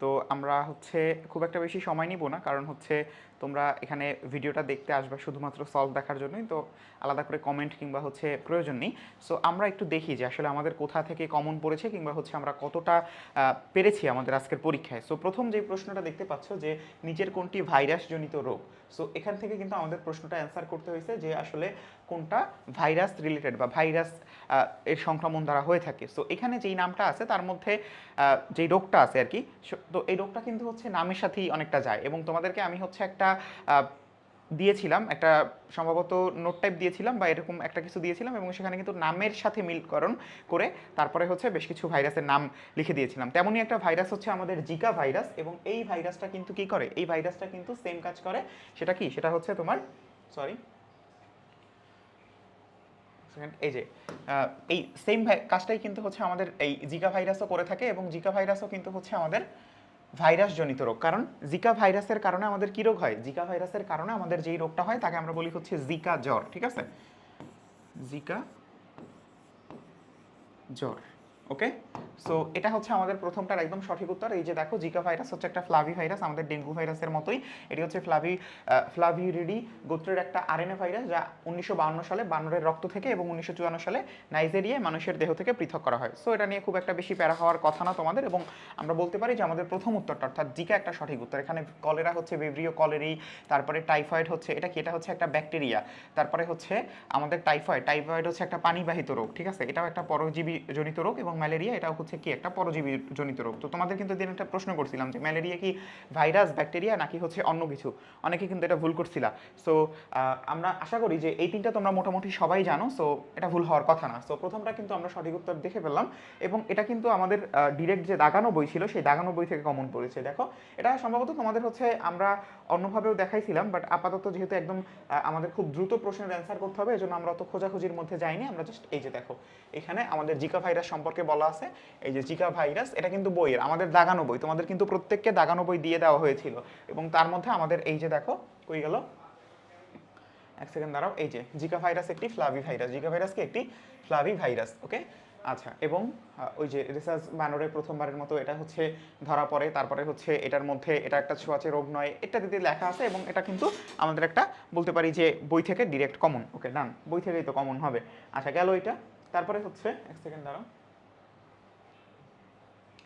তো আমরা হচ্ছে খুব একটা বেশি সময় নিব না, কারণ হচ্ছে তোমরা এখানে ভিডিওটা দেখতে আসবে শুধুমাত্র সলভ দেখার জন্যই, তো আলাদা করে কমেন্ট কিংবা হচ্ছে প্রয়োজন নেই। সো আমরা একটু দেখি যে আসলে আমাদের কোথা থেকে কমন পড়েছে কিংবা হচ্ছে আমরা কতটা পেরেছি আমাদের আজকের পরীক্ষায়। সো প্রথম যে প্রশ্নটা দেখতে পাচ্ছ যে নিচের কোনটি ভাইরাসজনিত রোগ? সো এখান থেকে কিন্তু আমাদের প্রশ্নটা অ্যান্সার করতে হয়েছে যে আসলে কোনটা ভাইরাস রিলেটেড বা ভাইরাস এর সংক্রমণ দ্বারা হয়ে থাকে। সো এখানে যেই নামটা আছে তার মধ্যে যেই রোগটা আছে আর কি তো এই রোগটা কিন্তু হচ্ছে নামের সাথেই অনেকটা যায় এবং তোমাদেরকে আমি হচ্ছে একটা দিয়েছিলাম, একটা সম্ভবত নোট টাইপ দিয়েছিলাম বা এরকম একটা কিছু দিয়েছিলাম এবং সেখানে কিন্তু নামের সাথে মিলকরণ করে তারপরে হচ্ছে বেশ কিছু ভাইরাসের নাম লিখে দিয়েছিলাম। তেমনই একটা ভাইরাস হচ্ছে আমাদের জিকা ভাইরাস এবং এই ভাইরাসটা কিন্তু কি করে? এই ভাইরাসটা কিন্তু সেম কাজ করে, সেটা কি? সেটা হচ্ছে তোমার সরি এই যে এই সেম কাজটাই কিন্তু হচ্ছে আমাদের এই জিকা ভাইরাসও করে থাকে এবং জিকা ভাইরাসও কিন্তু হচ্ছে আমাদের ভাইরাস জনিত রোগ। কারণ জিকা ভাইরাসের কারণে আমাদের কি রোগ হয়? জিকা ভাইরাসের কারণে আমাদের যেই রোগটা হয়, তাকে আমরা বলি হচ্ছে জিকা জ্বর, ঠিক আছে? জিকা জ্বর, ওকে? সো এটা হচ্ছে আমাদের প্রথমটার একদম সঠিক উত্তর। এই যে দেখো, জিকা ভাইরাস হচ্ছে একটা ফ্লাভি ভাইরাস, আমাদের ডেঙ্গু ভাইরাসের মতোই। এটি হচ্ছে ফ্লাভি ফ্লাভিরিডি গোত্রের একটা আরএনএ ভাইরাস, যা উনিশশো সালে বানরের রক্ত থেকে এবং উনিশশো চুয়ান্ন সালে নাইজেরিয়ায় মানুষের দেহ থেকে পৃথক করা হয়। সো এটা নিয়ে খুব একটা বেশি প্যারা হওয়ার কথা না তোমাদের এবং আমরা বলতে পারি যে আমাদের প্রথম উত্তরটা, অর্থাৎ জিকা একটা সঠিক উত্তর। এখানে কলেরা হচ্ছে ভিব্রিও কলেরি, তারপরে টাইফয়েড হচ্ছে, এটা কি? এটা হচ্ছে একটা ব্যাকটেরিয়া। তারপরে হচ্ছে আমাদের টাইফয়েড টাইফয়েড হচ্ছে একটা পানিবাহিত রোগ, ঠিক আছে? এটাও একটা পরজীবী জনিত রোগ এবং ম্যালেরিয়া, এটাও হচ্ছে কি একটা পরজীবী জনিত রোগ। তো তোমাদের কিন্তু দিন একটা প্রশ্ন করছিলাম যে ম্যালেরিয়া কি ভাইরাস, ব্যাকটেরিয়া নাকি হচ্ছে অন্য কিছু? অনেকে কিন্তু এটা ভুল করছিলা। সো আমরা আশা করি যে এই তিনটা তোমরা মোটামুটি সবাই জানো সো এটা ভুল হওয়ার কথা না। সো প্রথমটা কিন্তু আমরা সঠিক উত্তর দেখে ফেললাম এবং এটা কিন্তু আমাদের ডিরেক্ট যে দাগানো বই ছিল, সেই দাগানো বই থেকে কমন পড়েছে। দেখো, এটা সম্ভবত তোমাদের হচ্ছে আমরা অন্যভাবেও দেখাইছিলাম বাট আপাতত যেহেতু একদম আমাদের খুব দ্রুত প্রশ্নের অ্যান্সার করতে হবে, এজন্য আমরা অত খোঁজাখুঁজির মধ্যে যাইনি। আমরা জাস্ট এই যে দেখো, এখানে আমাদের জিকা ভাইরাস সম্পর্কে বলা আছে। এই যে জিকা ভাইরাস এটা কিন্তু বইয়ের, আমাদের দাগানো বই, তোমাদের কিন্তু প্রত্যেককে দাগানো বই দিয়ে দেওয়া হয়েছিল। এবং তার মধ্যে আমাদের এই যে দেখো, কই গেল? এক সেকেন্ড দাঁড়াও, এই যে জিকা ভাইরাস একটি ফ্লাভি ভাইরাস জিকা ভাইরাস কি একটি ফ্লাভি ভাইরাস ওকে আচ্ছা এবং ওই যে রিসার্চ বানরে প্রথমবারের মতো এটা হচ্ছে ধরা পড়ে, তারপরে হচ্ছে এটার মধ্যে এটা একটা ছোঁয়াচে রোগ নয়, ইত্যাদিতে লেখা আছে, এবং এটা কিন্তু আমাদের একটা বলতে পারি যে বই থেকে ডিরেক্ট কমন ওকে ডান বই থেকেই তো কমন হবে। আচ্ছা গেল এটা, তারপরে হচ্ছে, এক সেকেন্ড দাঁড়াও।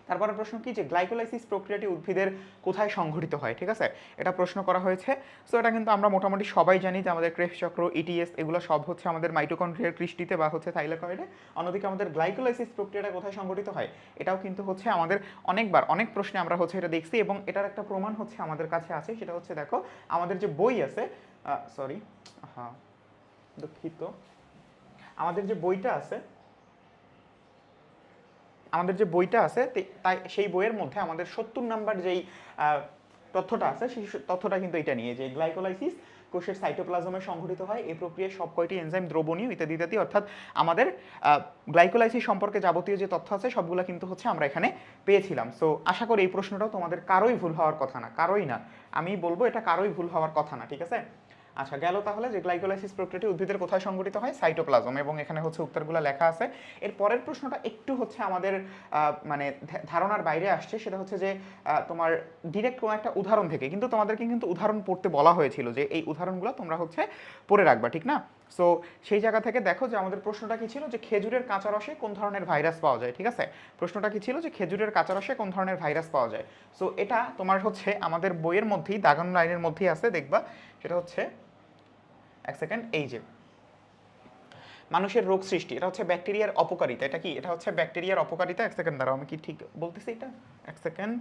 তারপরে প্রশ্ন কি যে গ্লাইকোলাইসিস প্রক্রিয়াটি উদ্ভিদের কোথায় সংঘটিত হয়, ঠিক আছে? এটা প্রশ্ন করা হয়েছে। সো এটা কিন্তু আমরা মোটামুটি সবাই জানি যে আমাদের ক্রেফ চক্র ইটিএস এগুলো সব হচ্ছে আমাদের মাইটোকন্ড্রিয়ার কৃষ্টিতে বা হচ্ছে থাইলাকয়েডে অন্যদিকে আমাদের গ্লাইকোলাইসিস প্রক্রিয়াটা কোথায় সংঘটিত হয়, এটাও কিন্তু হচ্ছে আমাদের অনেকবার, অনেক প্রশ্নে আমরা হচ্ছে এটা দেখছি এবং এটার একটা প্রমাণ হচ্ছে আমাদের কাছে আছে। সেটা হচ্ছে দেখো, আমাদের যে বই আছে সরি হ্যাঁ দুঃখিত। আমাদের যে বইটা আছে আমাদের যে বইটা আছে তাই সেই বইয়ের মধ্যে আমাদের সত্তর নাম্বার যেই তথ্যটা আছে, সেই তথ্যটা কিন্তু এটা নিয়ে, যে গ্লাইকোলাইসিস কোষের সাইটোপ্লাজমে সংঘটিত হয়, এই প্রক্রিয়ায় সব কয়টি এনজাইম দ্রবণীয় ইত্যাদি ইত্যাদি, অর্থাৎ আমাদের গ্লাইকোলাইসিস সম্পর্কে যাবতীয় যে তথ্য আছে, সবগুলো কিন্তু হচ্ছে আমরা এখানে পেয়েছিলাম। সো, আশা করি এই প্রশ্নটাও তোমাদের কারোই ভুল হওয়ার কথা না, কারোই না। আমি বলব এটা কারোই ভুল হওয়ার কথা না, ঠিক আছে? আচ্ছা গেল তাহলে যে গ্লাইকোলাইসিস প্রক্রিয়াটি উদ্ভিদের কোথায় সংঘটিত হয়? সাইটোপ্লাজম। এবং এখানে হচ্ছে উত্তরগুলো লেখা আছে। এর পরের প্রশ্নটা একটু হচ্ছে আমাদের মানে ধারণার বাইরে আসছে। সেটা হচ্ছে যে তোমার ডিরেক্ট কোনো একটা উদাহরণ থেকে, কিন্তু তোমাদেরকে কিন্তু উদাহরণ পড়তে বলা হয়েছিল যে এই উদাহরণগুলো তোমরা হচ্ছে পড়ে রাখবা, ঠিক না? সো সেই জায়গা থেকে দেখো যে আমাদের প্রশ্নটা কি ছিল যে খেজুরের কাঁচা রসে কোন ধরনের ভাইরাস পাওয়া যায়, ঠিক আছে? প্রশ্নটা কি ছিল যে খেজুরের কাঁচা রসে কোন ধরনের ভাইরাস পাওয়া যায়? সো এটা তোমার হচ্ছে আমাদের বইয়ের মধ্যেই, দাগানো লাইনের মধ্যেই আছে, দেখবা। সেটা হচ্ছে এক সেকেন্ড এই যে মানুষের রোগ সৃষ্টি, এটা হচ্ছে ব্যাকটেরিয়ার অপকারিতা, এটা কি? এটা হচ্ছে ব্যাকটেরিয়ার অপকারিতা? এক সেকেন্ড দাঁড়াও, আমি কি ঠিক বলতেছি এটা? এক সেকেন্ড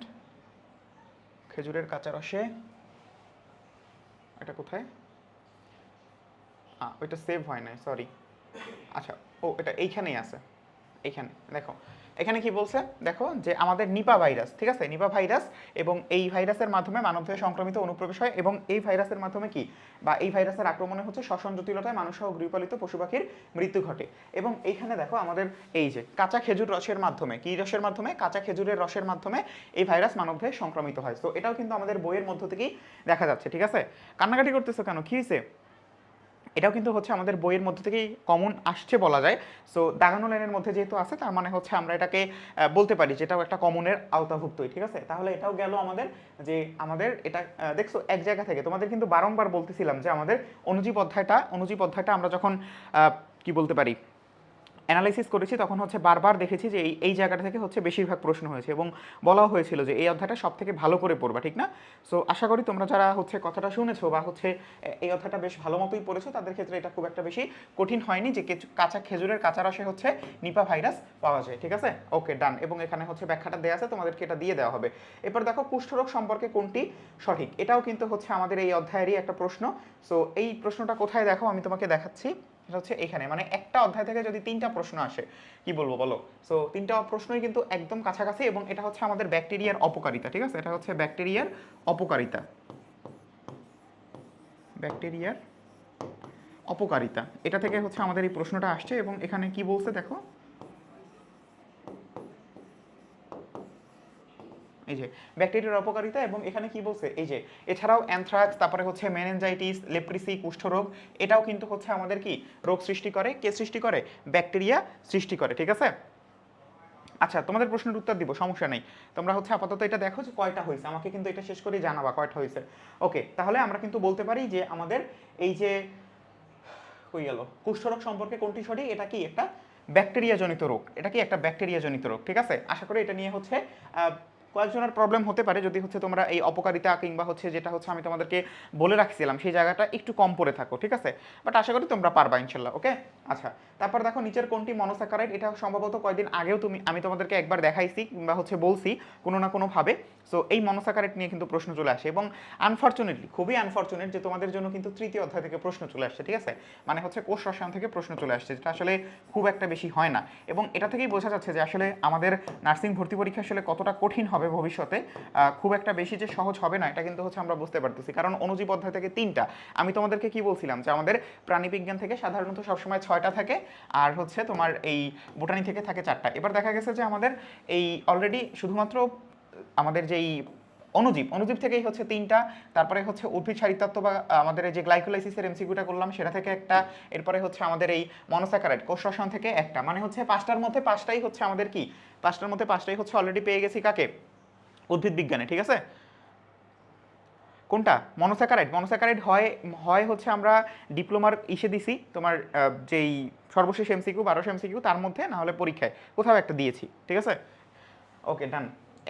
খেজুরের কাঁচা রসে, এটা কোথায়? ওইটা সেভ হয় নাই সরি আচ্ছা ও, এটা এইখানেই আছে, এইখানে, দেখো। এখানে কি বলছে? দেখো যে আমাদের নিপা ভাইরাস, ঠিক আছে? নিপা ভাইরাস এবং এই ভাইরাসের মাধ্যমে মানবদেহে সংক্রমিত অনুপ্রবেশ হয় এবং এই ভাইরাসের মাধ্যমে কি? বা এই ভাইরাসের আক্রমণে হচ্ছে শ্বসন জটিলতায় মানুষ সহ গৃহপালিত পশু পাখির মৃত্যু ঘটে। এবং এইখানে দেখো আমাদের এই যে কাঁচা খেজুর রসের মাধ্যমে, কি রসের মাধ্যমে? কাঁচা খেজুরের রসের মাধ্যমে এই ভাইরাস মানবদেহে সংক্রমিত হয়। তো এটাও কিন্তু আমাদের বইয়ের মধ্য থেকেই দেখা যাচ্ছে, ঠিক আছে? কান্নাকাটি করতেছো কেন? কি হয়েছে এটাও কিন্তু হচ্ছে আমাদের বইয়ের মধ্যে থেকেই কমন আসছে বলা যায়। সো দাগানো লাইনের মধ্যে যেহেতু আছে, তার মানে হচ্ছে আমরা এটাকে বলতে পারি যেটাও একটা কমনের আওতাভুক্তই ঠিক আছে? তাহলে এটাও গেল আমাদের যে আমাদের এটা দেখছ, এক জায়গা থেকে। তোমাদের কিন্তু বারংবার বলতেছিলাম যে আমাদের অনুজীব অধ্যায়টা অনুজীব অধ্যায়টা আমরা যখন কি বলতে পারি? অ্যানালাইসিস করেছি, তখন হচ্ছে বারবার দেখেছি যে এই এই জায়গাটা থেকে হচ্ছে বেশিরভাগ প্রশ্ন হয়েছে এবং বলাও হয়েছিল যে এই অধ্যায়টা সব থেকে ভালো করে পড়বা, ঠিক না? সো আশা করি তোমরা যারা হচ্ছে কথাটা শুনেছো বা হচ্ছে এই অধ্যায়টা বেশ ভালো মতোই পড়েছো, তাদের ক্ষেত্রে এটা খুব একটা বেশি কঠিন হয়নি যে কাঁচা খেজুরের কাঁচা রসে হচ্ছে নিপা ভাইরাস পাওয়া যায়, ঠিক আছে? ওকে ডান এবং এখানে হচ্ছে ব্যাখ্যাটা দেওয়া আছে, তোমাদেরকে এটা দিয়ে দেওয়া হবে। এরপর দেখো কুষ্ঠরোগ সম্পর্কে কোনটি সঠিক? এটাও কিন্তু হচ্ছে আমাদের এই অধ্যায়েরই একটা প্রশ্ন। সো এই প্রশ্নটা কোথায় দেখো আমি তোমাকে দেখাচ্ছি। এটা হচ্ছে এখানে। মানে একটা অধ্যায় থেকে যদি তিনটা প্রশ্ন আসে, কি বলব বলো? সো তিনটা প্রশ্নই কিন্তু একদম কাছাকাছি এবং এটা হচ্ছে আমাদের ব্যাকটেরিয়ার অপকারিতা, ঠিক আছে? এটা হচ্ছে ব্যাকটেরিয়ার অপকারিতা। ব্যাকটেরিয়ার অপকারিতা। এটা থেকে হচ্ছে আমাদের এই প্রশ্নটা আসছে এবং এখানে কি বলছে দেখো? এই যে, ব্যাকটেরিয়ার অপকারিতা এবং এখানে কি বলছে? এই যে, এছাড়াও অ্যানথ্রাক্স তারপরে হচ্ছে মেনেঞ্জাইটিস লেপ্রিসি কুষ্ঠরোগ, এটাও কিন্তু হচ্ছে আমাদের কি? রোগ সৃষ্টি করে, কে সৃষ্টি করে? ব্যাকটেরিয়া সৃষ্টি করে, ঠিক আছে? আচ্ছা তোমাদের প্রশ্নের উত্তর দিব, সমস্যা নেই। তোমরা হচ্ছে আপাতত এটা দেখো যে কয়টা হয়েছে, আমাকে কিন্তু এটা শেষ করে জানাবা কয়টা হয়েছে। ওকে, তাহলে আমরা কিন্তু বলতে পারি যে আমাদের এই যে হয়ে গেল? কুষ্ঠরোগ সম্পর্কে কোনটি সঠিক? এটা কি একটা ব্যাকটেরিয়া জনিত রোগ, এটা কি একটা ব্যাকটেরিয়া জনিত রোগ, ঠিক আছে? আশা করি এটা নিয়ে হচ্ছে কয়েকজনের প্রবলেম হতে পারে যদি হচ্ছে তোমরা এই অপকারিতা কিংবা হচ্ছে যেটা হচ্ছে আমি তোমাদেরকে বলে রাখছিলাম, সেই জায়গাটা একটু কম পড়ে থাকো, ঠিক আছে? বাট আশা করি তোমরা পারবা ইনশাল্লাহ ওকে আচ্ছা তারপর দেখো নিচের কোনটি মনোস্যাকারাইড এটা সম্ভবত কয়েকদিন আগেও তুমি, আমি তোমাদেরকে একবার দেখাইছি কিংবা হচ্ছে বলছি কোনো না কোনোভাবে। সো এই মনোস্যাকারাইড নিয়ে কিন্তু প্রশ্ন চলে আসে এবং আনফর্চুনেটলি খুবই আনফর্চুনেট যে তোমাদের জন্য কিন্তু তৃতীয় অধ্যায় থেকে প্রশ্ন চলে আসছে, ঠিক আছে? মানে হচ্ছে কোষ রসায়ন থেকে প্রশ্ন চলে আসছে, যেটা আসলে খুব একটা বেশি হয় না। এবং এটা থেকেই বোঝা যাচ্ছে যে আসলে আমাদের নার্সিং ভর্তি পরীক্ষা আসলে কতটা কঠিন হবে ভবিষ্যতে খুব একটা বেশি যে সহজ হবে না, এটা কিন্তু হচ্ছে আমরা বুঝতে পারতেছি। কারণ অনুজীব অধ্যায় থেকে তিনটা। আমি তোমাদেরকে কি বলছিলাম? যে আমাদের প্রাণীবিজ্ঞান থেকে সাধারণত সবসময় ছয়টা থাকে, আর হচ্ছে তোমার এই বোটানি থেকে থাকে চারটা। এবার দেখা গেছে যে আমাদের এই অলরেডি শুধুমাত্র আমাদের যেই অনুজীব অনুজীব থেকেই হচ্ছে তিনটা, তারপরে হচ্ছে উদ্ভিদ সারিতত্ত্ব বা আমাদের যে গ্লাইকোলাইসিসের এমসিকিউটা করলাম, সেটা থেকে একটা, এরপরে হচ্ছে আমাদের এই মনোস্যাকারাইড কোষ থেকে একটা। মানে হচ্ছে পাঁচটার মধ্যে পাঁচটাই হচ্ছে আমাদের কি? পাঁচটার মধ্যে পাঁচটাই হচ্ছে অলরেডি পেয়ে গেছি কাকে? উদ্ভিদ বিজ্ঞানে, ঠিক আছে? কোনটা? মনোস্যাকারাইড। মনোস্যাকারাইড হয় হয় হচ্ছে আমরা ডিপ্লোমার ইসে দিছি, তোমার যেই সর্বশেষ এমসিকিউ বারোশো এমসিকিউ, তার মধ্যে না হলে পরীক্ষায়। কোথাও একটা দিয়েছি, ঠিক আছে? ওকে, ডান।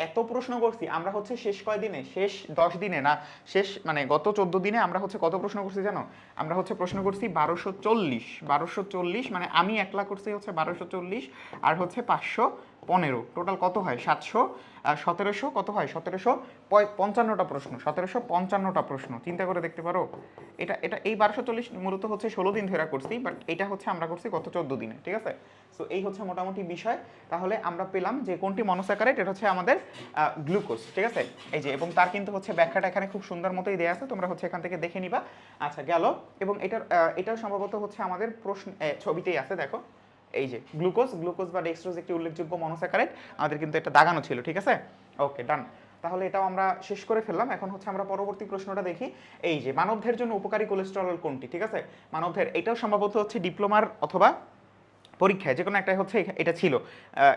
এত প্রশ্ন করছি, আমরা হচ্ছে শেষ কয় দিনে? শেষ দশ দিনে না, শেষ মানে গত চোদ্দ দিনে আমরা হচ্ছে কত প্রশ্ন করছি জানো? আমরা হচ্ছে প্রশ্ন করছি বারোশো চল্লিশ। বারোশো চল্লিশ মানে আমি একলা করছি হচ্ছে বারোশো চল্লিশ, আর হচ্ছে পাঁচশো পনেরো। টোটাল কত হয়? সাতশো। সতেরোশো কত হয়? সতেরোশো পঞ্চান্নটা প্রশ্ন। সতেরোশো পঞ্চান্নটা প্রশ্ন। চিন্তা করে দেখতে পারো। এটা এটা এই বারোশো চল্লিশ মূলত হচ্ছে ষোলো দিন ধরে করছি বাট এটা হচ্ছে আমরা করছি গত চোদ্দ দিনে, ঠিক আছে? সো এই হচ্ছে মোটামুটি বিষয়। তাহলে আমরা পেলাম যে কোনটি মনোস্যাকারাইড এটা হচ্ছে আমাদের গ্লুকোজ ঠিক আছে? এই যে, এবং তার কিন্তু হচ্ছে ব্যাখ্যাটা এখানে খুব সুন্দর মতোই দেওয়া আছে, তোমরা হচ্ছে এখান থেকে দেখে নিবা। আচ্ছা গেল। এবং এটার এটাও সম্ভবত হচ্ছে আমাদের প্রশ্ন ছবিতেই আছে, দেখো। এই যে গ্লুকোজ গ্লুকোজ বা ডেক্সট্রোজ একটি উল্লেখযোগ্য মনোস্যাকারাইড আমাদের কিন্তু এটা দাগানো ছিল, ঠিক আছে? ওকে ডান তাহলে এটাও আমরা শেষ করে ফেললাম। এখন হচ্ছে আমরা পরবর্তী প্রশ্নটা দেখি। এই যে মানবদের জন্য উপকারী কোলেস্টেরল কোনটি, ঠিক আছে? মানবদের এটাও সম্ভবত হচ্ছে ডিপ্লোমার অথবা পরীক্ষায় যে কোনো একটা হচ্ছে এটা ছিল।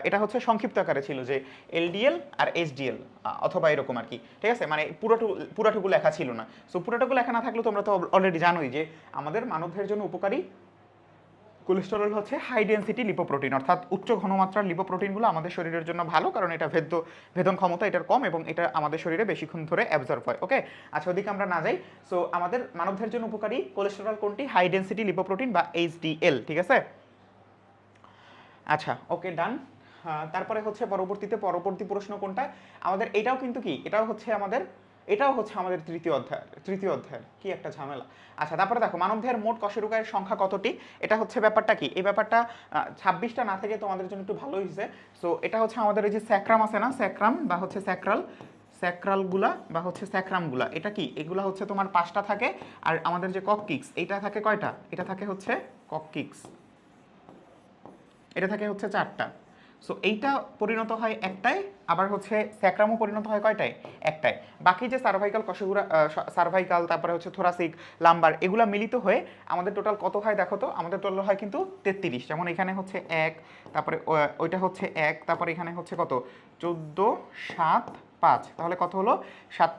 এটা হচ্ছে সংক্ষিপ্ত আকারে ছিল যে এলডিএল আর এসডিএল অথবা এরকম আর কি, ঠিক আছে? মানে পুরোটুকু পুরাটুকু লেখা ছিল না। সো পুরোটুকু লেখা না থাকলেও তোমরা তো অলরেডি জানোই যে আমাদের মানবদের জন্য উপকারী কোলেস্টেরল হচ্ছে হাই ডেন্সিটি লিপোপ্রোটিন অর্থাৎ উচ্চ ঘনমাত্রার লিপোপ্রোটিনগুলো আমাদের শরীরের জন্য ভালো, কারণ এটা ভেদ্য, ভেদন ক্ষমতা এটার কম এবং এটা আমাদের শরীরে বেশিক্ষণ ধরে অ্যাবজর্ব হয় ওকে আচ্ছা ওদিকে আমরা না যাই। সো আমাদের মানবদের জন্য উপকারী কোলেস্টেরল কোনটি? হাই ডেন্সিটি লিপোপ্রোটিন বা এইচডিএল ঠিক আছে? আচ্ছা ওকে ডান তারপরে হচ্ছে পরবর্তীতে, পরবর্তী প্রশ্ন কোনটা? আমাদের এটাও কিন্তু কি? এটাও হচ্ছে আমাদের এটাও হচ্ছে আমাদের তৃতীয় অধ্যায় তৃতীয় অধ্যায় কি একটা ঝামেলা। আচ্ছা তারপরে দেখো, মানবদেহের মোট কশেরুকায়ের সংখ্যা কতটি? এটা হচ্ছে ব্যাপারটা কি? এই ব্যাপারটা ছাব্বিশটা না থেকে তোমাদের জন্য একটু ভালো হয়েছে সো এটা হচ্ছে আমাদের এই যে স্যাক্রাম আছে না, স্যাক্রাম বা হচ্ছে স্যাক্রাল, স্যাক্রালগুলা বা হচ্ছে স্যাক্রামগুলা। এটা কি? এগুলা হচ্ছে তোমার পাঁচটা থাকে আর আমাদের যে কককিক্স এটা থাকে কয়টা? এটা থাকে হচ্ছে কককিক্স। এটা থাকে হচ্ছে চারটা। সো এইটা পরিণত হয় একটাই আবার হচ্ছে স্যাক্রামও পরিণত হয় কয়টায়? একটাই বাকি যে সার্ভাইকাল কষগুড়া সার্ভাইকাল তারপরে হচ্ছে থোরাসিক লাম্বার এগুলো মিলিত হয়ে আমাদের টোটাল কত হয় দেখো তো? আমাদের টোটাল হয় কিন্তু তেত্রিশ। যেমন এখানে হচ্ছে এক, তারপরে ওইটা হচ্ছে এক, তারপরে এখানে হচ্ছে কত? চোদ্দ, সাত, পাঁচ। তাহলে কত হলো? সাত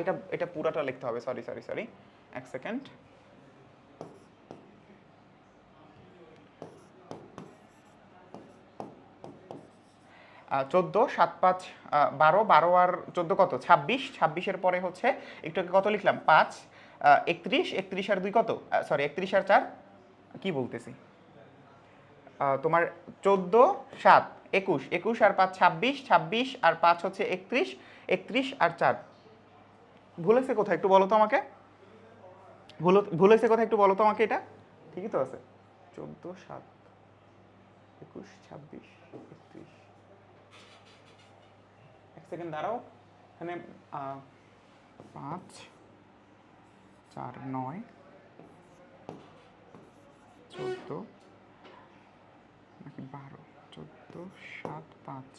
এটা এটা পুরাটা লিখতে হবে। সরি সরি সরি এক সেকেন্ড। চোদ্দ, সাত, পাঁচ বারো বারো আর চোদ্দ কত? ছাব্বিশ। ছাব্বিশের পরে হচ্ছে একটু কত লিখলাম? পাঁচ একত্রিশ একত্রিশ আর দুই কত? সরি একত্রিশ আর চার? কি বলতেছি? তোমার চোদ্দ, সাত, একুশ। একুশ আর পাঁচ, ছাব্বিশ। ছাব্বিশ আর পাঁচ হচ্ছে একত্রিশ। একত্রিশ আর চার। ভুলেছে কোথায়? একটু বলো তো আমাকে। ভুল ভুলেছে কোথায়? একটু বলো তো আমাকে এটা। ঠিকই তো আছে। চোদ্দ, সাত, একুশ, ছাব্বিশ, একত্রিশ। এক সেকেন্ড দাঁড়াও। এখানে পাঁচ চার নয় চোদ্দ নাকি বারো চোদ্দ সাত পাঁচ।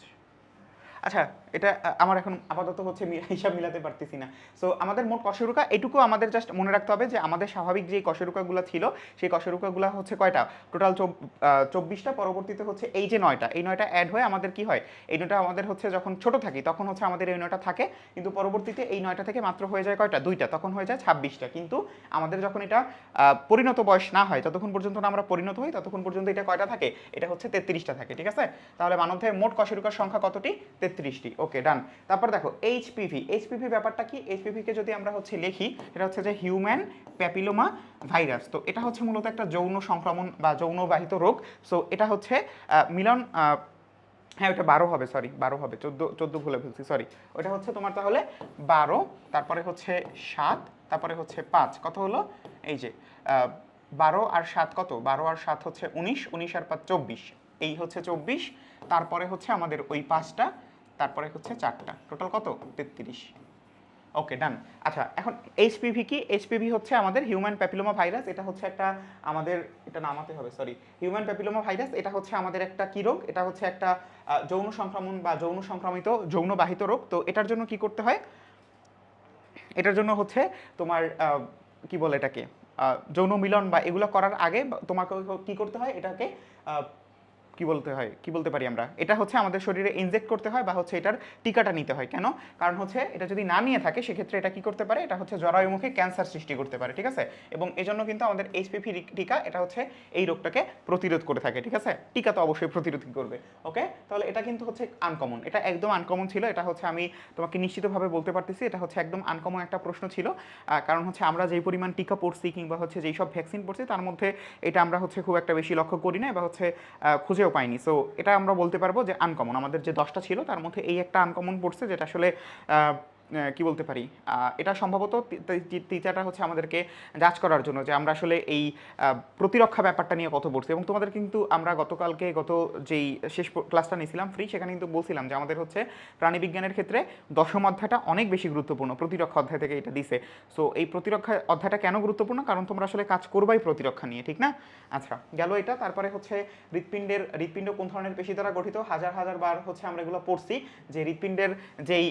আচ্ছা এটা আমার এখন আপাতত হচ্ছে হিসাব মিলাতে পারতেছি না। সো আমাদের মোট কশরুকা, এটুকু আমাদের জাস্ট মনে রাখতে হবে যে, আমাদের স্বাভাবিক যে কশরুকাগুলো ছিল, সেই কশরুকাগুলো হচ্ছে কয়টা? টোটাল চব্বিশটা, পরবর্তীতে হচ্ছে এই যে নয়টা। এই নয়টা অ্যাড হয়ে আমাদের কি হয়? এই নয়টা আমাদের হচ্ছে যখন ছোট থাকি, তখন হচ্ছে আমাদের এই নয়টা থাকে, কিন্তু পরবর্তীতে এই নয়টা থেকে মাত্র হয়ে যায় কয়টা? দুইটা। তখন হয়ে যায় ছাব্বিশটা। কিন্তু আমাদের যখন এটা পরিণত বয়স না হয় যতক্ষণ পর্যন্ত না আমরা পরিণত হই, ততক্ষণ পর্যন্ত এটা কয়টা থাকে? এটা হচ্ছে তেত্রিশটা থাকে, ঠিক আছে? তাহলে মানবদেহের মোট কশরুকার সংখ্যা কতটি? তেত্রিশটি। ওকে ডান তারপর দেখো এইচপিভি এইচপিভি ব্যাপারটা কি? এইচপিভিকে যদি আমরা হচ্ছে লিখি এটা হচ্ছে যে হিউম্যান প্যাপিলোমা ভাইরাস তো এটা হচ্ছে মূলত একটা যৌন সংক্রমণ বা যৌনবাহিত রোগ। সো এটা হচ্ছে মিলন হ্যাঁ ওটা বারো হবে সরি বারো হবে, চোদ্দ চোদ্দ ভুলে ফেলছি সরি ওটা হচ্ছে তোমার তাহলে বারো, তারপরে হচ্ছে সাত, তারপরে হচ্ছে পাঁচ, কত হলো? এই যে বারো আর সাত কত? বারো আর সাত হচ্ছে উনিশ উনিশ আর পাঁচ চব্বিশ। এই হচ্ছে চব্বিশ, তারপরে হচ্ছে আমাদের ওই পাঁচটা তারপরে হচ্ছে চারটা। টোটাল কত? তেত্রিশ। ওকে ডান আচ্ছা এখন এইচপিভি কি? এইচপিভি হচ্ছে আমাদের হিউম্যান প্যাপিলোমা ভাইরাস এটা হচ্ছে একটা আমাদের, এটা নামাতে হবে সরি হিউম্যান প্যাপিলোমা ভাইরাস এটা হচ্ছে আমাদের একটা কি রোগ? এটা হচ্ছে একটা যৌন সংক্রমণ বা যৌন সংক্রমিত, যৌনবাহিত রোগ। তো এটার জন্য কি করতে হয়? এটার জন্য হচ্ছে তোমার কি বলে এটাকে? যৌন মিলন বা এগুলো করার আগে তোমাকে কি করতে হয়? এটাকে কি বলতে হয়, কি বলতে পারি আমরা? এটা হচ্ছে আমাদের শরীরে ইনজেক্ট করতে হয় বা হচ্ছে এটার টিকাটা নিতে হয়। কেন? কারণ হচ্ছে এটা যদি না নিয়ে থাকে, সেক্ষেত্রে এটা কি করতে পারে? এটা হচ্ছে জরায়ুমুখে ক্যান্সার সৃষ্টি করতে পারে, ঠিক আছে? এবং এজন্য কিন্তু আমাদের এইচপিভি টিকা, এটা হচ্ছে এই রোগটাকে প্রতিরোধ করে থাকে, ঠিক আছে? টিকা তো অবশ্যই প্রতিরোধ করবে ওকে তাহলে এটা কিন্তু হচ্ছে আনকমন এটা একদম আনকমন ছিল, এটা হচ্ছে আমি তোমাকে নিশ্চিতভাবে বলতে পারতেছি, এটা হচ্ছে একদম আনকমন একটা প্রশ্ন ছিল। কারণ হচ্ছে আমরা যেই পরিমাণ টিকা পড়ছি কিংবা হচ্ছে যেই সব ভ্যাকসিন পড়ছি, তার মধ্যে এটা আমরা হচ্ছে খুব একটা বেশি লক্ষ্য করি না বা হচ্ছে খুঁজেও পাইনি। সো এটা আমরা বলতে পারব যে আনকমন আমাদের যে দশটা ছিল, তার মধ্যে এই একটা আনকমন পড়ছে, যেটা আসলে কি বলতে পারি? এটা সম্ভবত টিচারটা হচ্ছে আমাদেরকে যাচ করার জন্য যে আমরা আসলে এই প্রতিরক্ষা ব্যাপারটা নিয়ে কত পড়ছি এবং তোমাদের কিন্তু আমরা গতকালকে গত যেই শেষ ক্লাসটা নিয়েছিলাম ফ্রি সেখানে কিন্তু বলছিলাম যে আমাদের হচ্ছে প্রাণীবিজ্ঞানের ক্ষেত্রে দশম অধ্যায়টা অনেক বেশি গুরুত্বপূর্ণ। প্রতিরক্ষা অধ্যায় থেকে এটা দিছে। সো এই প্রতিরক্ষা অধ্যায়টা কেন গুরুত্বপূর্ণ? কারণ তোমরা আসলে কাজ করবাই প্রতিরক্ষা নিয়ে, ঠিক না? আচ্ছা গেল এটা। তারপরে হচ্ছে হৃৎপিণ্ডের, হৃৎপিণ্ড কোন ধরনের পেশি দ্বারা গঠিত? হাজার হাজার বার হচ্ছে আমরা এগুলো পড়ছি। যে হৃৎপিণ্ডের যেই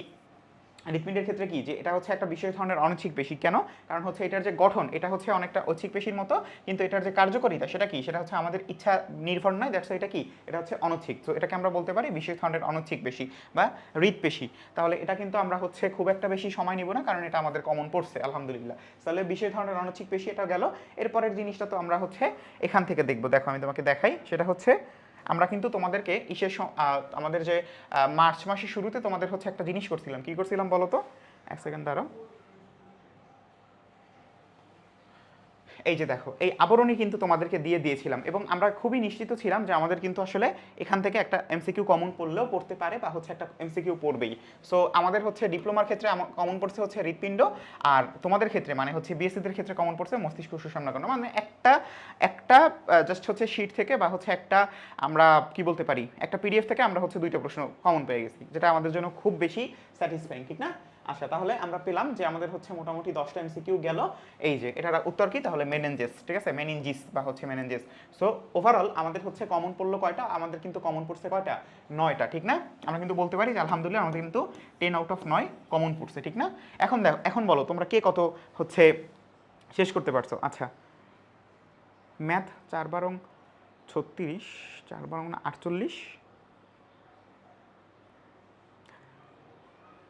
হৃৎপিণ্ডের ক্ষেত্রে কি? যে এটা হচ্ছে একটা বিশেষ ধরনের অনৈচ্ছিক পেশি। কেন? কারণ হচ্ছে এটার যে গঠন, এটা হচ্ছে অনেকটা ঐচ্ছিক পেশির মতো, কিন্তু এটার যে কার্যকারিতা, সেটা কি? সেটা হচ্ছে আমাদের ইচ্ছা নির্ভর নয় দ্যাটস এটা কি? এটা হচ্ছে অনৈচ্ছিক। তো এটাকে আমরা বলতে পারি বিশেষ ধরনের অনৈচ্ছিক পেশি বা হৃদপেশি তাহলে এটা কিন্তু আমরা হচ্ছে খুব একটা বেশি সময় নিব না, কারণ এটা আমাদের কমন পড়ছে আলহামদুলিল্লাহ। তাহলে বিশেষ ধরনের অনৈচ্ছিক পেশি এটা গেল। এরপরের জিনিসটা তো আমরা হচ্ছে এখান থেকে দেখব। দেখো, আমি তোমাকে দেখাই। সেটা হচ্ছে আমরা কিন্তু তোমাদেরকে আহ, আমাদের যে মার্চ মাসের শুরুতে তোমাদের হচ্ছে একটা জিনিস করছিলাম। কি করছিলাম বলো তো? এক সেকেন্ড দাঁড়াও। এই যে দেখো, এই আবরণী কিন্তু তোমাদেরকে দিয়ে দিয়েছিলাম এবং আমরা খুবই নিশ্চিত ছিলাম যে আমাদের কিন্তু আসলে এখান থেকে একটা এমসিকিউ কমন পড়লেও পড়তে পারে বা হচ্ছে একটা এমসিকিউ পড়বেই। সো আমাদের হচ্ছে ডিপ্লোমার ক্ষেত্রে কমন পড়ছে হচ্ছে হৃৎপিণ্ড আর তোমাদের ক্ষেত্রে মানে হচ্ছে বিএসসিদের ক্ষেত্রে কমন পড়ছে মস্তিষ্ক সুষমনাকরণ মানে একটা একটা জাস্ট হচ্ছে শিট থেকে বা হচ্ছে একটা আমরা কি বলতে পারি, একটা পিডিএফ থেকে আমরা হচ্ছে দুইটা প্রশ্ন কমন পেয়ে গেছি, যেটা আমাদের জন্য খুব বেশি স্যাটিসফাইং ঠিক না? আচ্ছা তাহলে আমরা পেলাম যে আমাদের হচ্ছে মোটামুটি দশটা এমসিকিউ গেল। এই যে, এটার উত্তর কি? তাহলে মেনেঞ্জেস ঠিক আছে? মেনিনজিস বা হচ্ছে মেনেঞ্জেস সো ওভারঅল আমাদের হচ্ছে কমন পড়ল কয়টা? আমাদের কিন্তু কমন পড়ছে কয়টা? নয়টা, ঠিক না? আমরা কিন্তু বলতে পারি যে আলহামদুলিল্লাহ আমাদের কিন্তু টেন আউট অফ নয় কমন পড়ছে, ঠিক না? এখন দেখো, এখন বলো, তোমরা কে কত হচ্ছে শেষ করতে পারছ? আচ্ছা। ম্যাথ চার বারং ছত্রিশ, চার বারং আটচল্লিশ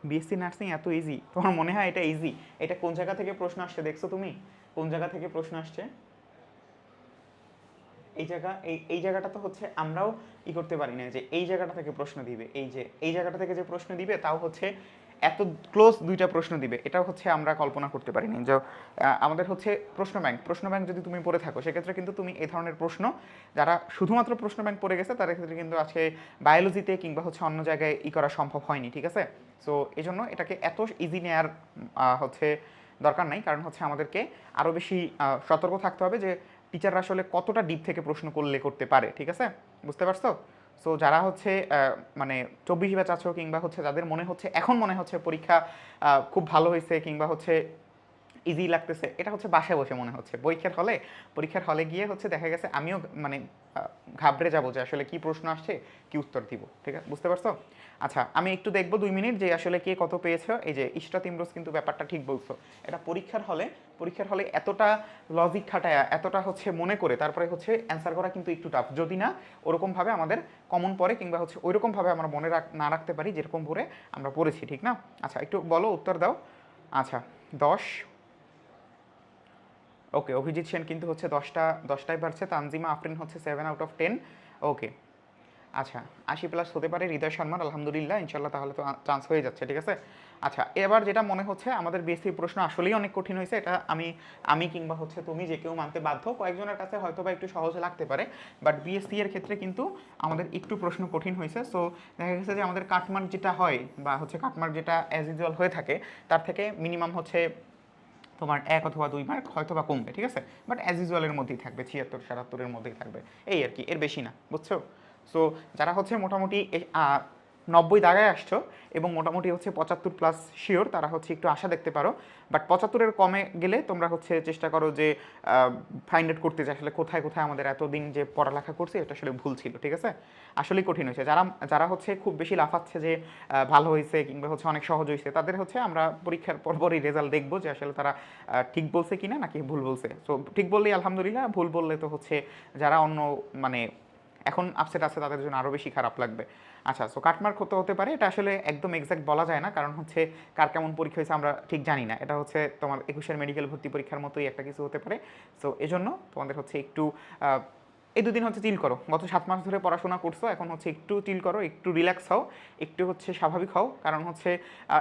বিএসসি নার্সিং এত ইজি তোমার মনে হয় এটা ইজি এটা কোন জায়গা থেকে প্রশ্ন আসছে দেখছ তুমি? কোন জায়গা থেকে প্রশ্ন আসছে? এই জায়গা, এই এই জায়গাটা তো হচ্ছে আমরাও ই করতে পারি না যে এই জায়গাটা থেকে প্রশ্ন দিবে। এই যে, এই জায়গাটা থেকে যে প্রশ্ন দিবে তাও হচ্ছে এত ক্লোজ দুইটা প্রশ্ন দিবে, এটাও হচ্ছে আমরা কল্পনা করতে পারিনি। যে আমাদের হচ্ছে প্রশ্ন ব্যাংক প্রশ্ন ব্যাংক যদি তুমি পড়ে থাকো, সেক্ষেত্রে কিন্তু তুমি এই ধরনের প্রশ্ন, যারা শুধুমাত্র প্রশ্ন ব্যাংক পড়ে গেছে, তাদের ক্ষেত্রে কিন্তু আজকে বায়োলজিতে কিংবা হচ্ছে অন্য জায়গায় ই করা সম্ভব হয়নি, ঠিক আছে? সো এই জন্য এটাকে এত ইজি নেয়ার হচ্ছে দরকার নাই। কারণ হচ্ছে আমাদেরকে আরও বেশি সতর্ক থাকতে হবে যে টিচাররা আসলে কতটা ডিপ থেকে প্রশ্ন করলে করতে পারে, ঠিক আছে? বুঝতে পারছ? সো যারা হচ্ছে মানে চব্বিশ ব্যাচ আছো কিংবা হচ্ছে যাদের মনে হচ্ছে, এখন মনে হচ্ছে পরীক্ষা খুব ভালো হয়েছে কিংবা হচ্ছে ইজি লাগতেছে। এটা হচ্ছে বাসায় বসে মনে হচ্ছে। পরীক্ষার হলে পরীক্ষার হলে গিয়ে হচ্ছে দেখা গেছে আমিও মানে ঘাবড়ে যাব যে আসলে কি প্রশ্ন আসছে, কি উত্তর দিব। ঠিক আছে? বুঝতে পারছ? আচ্ছা আমি একটু দেখব দুই মিনিট যে আসলে কে কত পেয়েছ। এই যে ইশরাত ইমরোজ কিন্তু ব্যাপারটা ঠিক বলছো। এটা পরীক্ষার হলে পরীক্ষার হলে এতটা লজিক খাটায়া, এতটা হচ্ছে মনে করে, তারপরে হচ্ছে অ্যান্সার করা কিন্তু একটু টাফ যদি না, ওরকমভাবে আমাদের কমন পড়ে কিংবা হচ্ছে ওইরকমভাবে আমরা মনে রাখ, না রাখতে পারি, যেরকম ভরে আমরা পড়েছি, ঠিক না? আচ্ছা একটু বলো, উত্তর দাও। আচ্ছা দশ ওকে অভিজিৎ সেন কিন্তু হচ্ছে দশটা, দশটায় পারছে তানজিমা আফরিন হচ্ছে seven out of ten okay আচ্ছা আশি প্লাস হতে পারে, হৃদয় শর্মার আলহামদুলিল্লাহ ইনশাল্লাহ তাহলে তো চান্স হয়ে যাচ্ছে, ঠিক আছে? আচ্ছা এবার যেটা মনে হচ্ছে, আমাদের বিএসসি প্রশ্ন আসলেই অনেক কঠিন হয়েছে, এটা আমি আমি কিংবা হচ্ছে তুমি যে কেউ মানতে বাধ্য, কয়েকজনের কাছে হয়তো বা একটু সহজ লাগতে পারে বাট বিএসসি এর ক্ষেত্রে কিন্তু আমাদের একটু প্রশ্ন কঠিন হয়েছে সো দেখা গেছে যে আমাদের কাটমার্ক যেটা হয়, বা হচ্ছে কাটমার্ক যেটা অ্যাজ ইউজুয়াল হয়ে থাকে, তার থেকে মিনিমাম হচ্ছে তোমার এক অথবা দুই মার্ক হয়তো বা কমবে, ঠিক আছে? বাট অ্যাজ ইউজুয়ালের মধ্যেই থাকবে, ছিয়াত্তর, সাতাত্তরের মধ্যেই থাকবে। এই আর কি, এর বেশি না, বুঝছ? সো যারা হচ্ছে মোটামুটি নব্বই দাগায় আসছো এবং মোটামুটি হচ্ছে পঁচাত্তর প্লাস শিওর তারা হচ্ছে একটু আশা দেখতে পারো। বাট পঁচাত্তরের কমে গেলে তোমরা হচ্ছে চেষ্টা করো যে ফাইন্ড আউট করতে যে আসলে কোথায় কোথায় আমাদের এতদিন যে পড়ালেখা করছি, এটা আসলে ভুল ছিল, ঠিক আছে? আসলেই কঠিন হয়েছে। যারা যারা হচ্ছে খুব বেশি লাফাচ্ছে যে ভালো হয়েছে কিংবা হচ্ছে অনেক সহজ হয়েছে, তাদের হচ্ছে আমরা পরীক্ষার পরপরই রেজাল্ট দেখব যে আসলে তারা ঠিক বলছে কিনা নাকি ভুল বলছে। সো ঠিক বললেই আলহামদুলিল্লাহ, ভুল বললে তো হচ্ছে যারা অন্য মানে এখন আপসেট আছে তাদের জন্য আরও বেশি খারাপ লাগবে। আচ্ছা সো কাটমার্ক হতে হতে পারে, এটা আসলে একদম এক্স্যাক্ট বলা যায় না, কারণ হচ্ছে কার কেমন পরীক্ষা হয়েছে আমরা ঠিক জানি না। এটা হচ্ছে তোমার একুশের মেডিকেল ভর্তি পরীক্ষার মতোই একটা কিছু হতে পারে। সো এজন্য তোমাদের হচ্ছে একটু এই দুদিন হচ্ছে চিল করো। গত সাত মাস ধরে পড়াশোনা করছ, এখন হচ্ছে একটু চিল করো, একটু রিল্যাক্স হও, একটু হচ্ছে স্বাভাবিক হও, কারণ হচ্ছে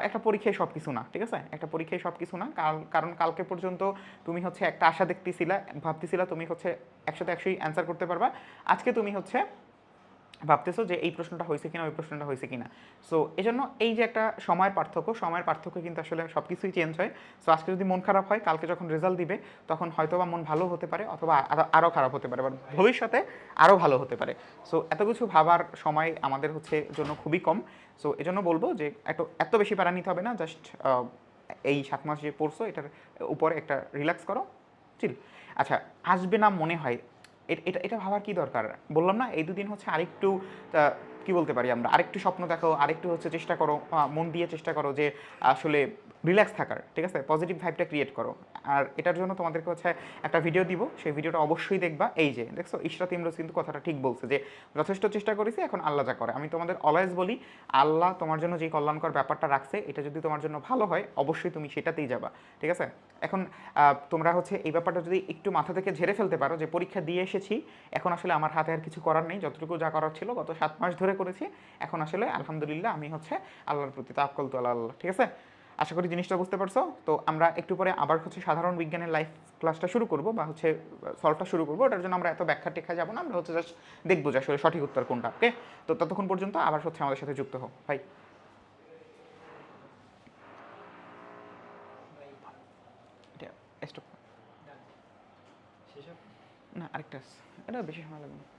একটা পরীক্ষায় সব কিছু না, ঠিক আছে? একটা পরীক্ষায় সব কিছু না কারণ কালকে পর্যন্ত তুমি হচ্ছে একটা আশা দেখতেছিলা, ভাবতেছিলা তুমি হচ্ছে একসাথে একশোই অ্যান্সার করতে পারবা। আজকে তুমি হচ্ছে ভাবতেছো যে এই প্রশ্নটা হয়েছে কিনা, ওই প্রশ্নটা হয়েছে কিনা। সো এই জন্য এই যে একটা সময়ের পার্থক্য সময়ের পার্থক্য কিন্তু আসলে সব কিছুই চেঞ্জ হয়। সো আজকে যদি মন খারাপ হয়, কালকে যখন রেজাল্ট দিবে, তখন হয়তো বা মন ভালো হতে পারে অথবা আরো- আরও খারাপ হতে পারে বা ভবিষ্যতে আরও ভালো হতে পারে। সো এত কিছু ভাবার সময় আমাদের হচ্ছে জন্য খুবই কম। সো এজন্য বলব যে এত এত বেশি প্যারা নিতে হবে না জাস্ট এই সাত মাস যে পড়ছো, এটার উপরে একটা রিল্যাক্স করো চিল আচ্ছা আসবে না মনে হয় এটা এটা ভাবার কি দরকার? বললাম না, এই দুদিন হচ্ছে আরেকটু কি বলতে পারি আমরা? আরেকটু স্বপ্ন দেখো, আরেকটু হচ্ছে চেষ্টা করো মন দিয়ে চেষ্টা করো যে আসলে রিল্যাক্স থাকার, ঠিক আছে? পজিটিভ ভাইবটা ক্রিয়েট করো। আর এটার জন্য তোমাদেরকে হচ্ছে একটা ভিডিও দিব, সেই ভিডিওটা অবশ্যই দেখবা। এই যে, দেখছ? ইশরাত ইমরোজ কিন্তু কথাটা ঠিক বলছে যে, যথেষ্ট চেষ্টা করেছি, এখন আল্লাহ যা করে। আমি তোমাদের অলওয়েজ বলি, আল্লাহ তোমার জন্য যে কল্যাণকর ব্যাপারটা রাখছে, এটা যদি তোমার জন্য ভালো হয়, অবশ্যই তুমি সেটাতেই যাবা, ঠিক আছে? এখন তোমরা হচ্ছে এই ব্যাপারটা যদি একটু মাথা থেকে ঝেড়ে ফেলতে পারো যে পরীক্ষা দিয়ে এসেছি, এখন আসলে আমার হাতে আর কিছু করার নেই, যতটুকু যা করার ছিল গত সাত মাস ধরে করেছি, এখন আসলে আলহামদুলিল্লাহ আমি হচ্ছে আল্লাহর প্রতি তাক্কল তো আল্লাহ ঠিক আছে? আশা করি জিনিসটা বুঝতে পারছ। তো আমরা একটু পরে আবার হচ্ছে সাধারণ বিজ্ঞানের লাইফ ক্লাসটা শুরু করব বা হচ্ছে সলভটা শুরু করব, ওটার জন্য আমরা এত ব্যাখ্যা টেখা যাব না, আমরা হচ্ছে জাস্ট দেখব যে আসলে সঠিক উত্তর কোনটা ওকে তো ততক্ষণ পর্যন্ত আবার হচ্ছে আমাদের সাথে যুক্ত হও ভাই এটা stop। না আরেকটা এটা বেশি সময় লাগবে না।